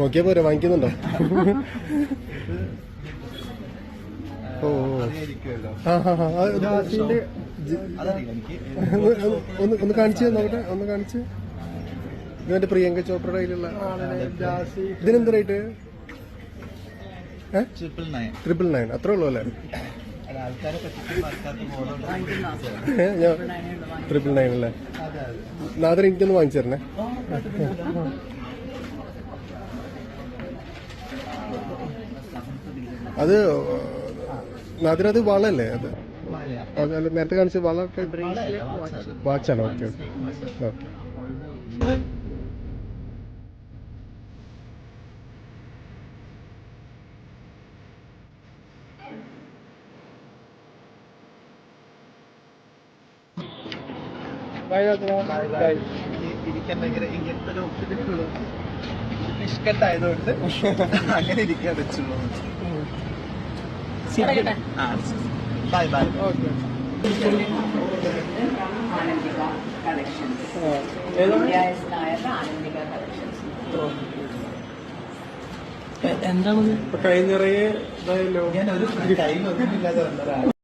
നോക്കിയാ പോരെ വാങ്ങിക്കുന്നുണ്ടോ? ഓ ഒന്ന് ഒന്ന് കാണിച്ച് നോക്കട്ടെ ഒന്ന് കാണിച്ച്. ഇവന്റെ പ്രിയങ്ക ചോപ്രയുടെ കയ്യിലുള്ള ഇതിനെന്ത് റേറ്റ്? ട്രിപ്പിൾ നയൻ അത്രേ ഉള്ളൂ അല്ലേ? ട്രിപ്പിൾ നയൻ അല്ലേ? നാദർ എനിക്കൊന്ന് വാങ്ങിച്ചു തരണേ. അത് അതിനത് അത് വളല്ലേ? അത് അല്ല, നേരത്തെ കാണിച്ച വളമൊക്കെ വാച്ചാണ്. Okay okay. ഇരിക്കാൻ ഭയങ്കര ഇങ്ങനത്തെ ഒരു ഓപ്ഷനുള്ളൂ ഇഷ്കട്ടായതുകൊണ്ട് അങ്ങനെ ഇരിക്കാൻ വെച്ചുള്ളൂ bye bye Anandika collections Anandika collections എന്താണ് കൈ നിറയെ ഞാൻ ഒരു ടൈം ഒന്നും ഇല്ലാതെ വന്നതാണ്.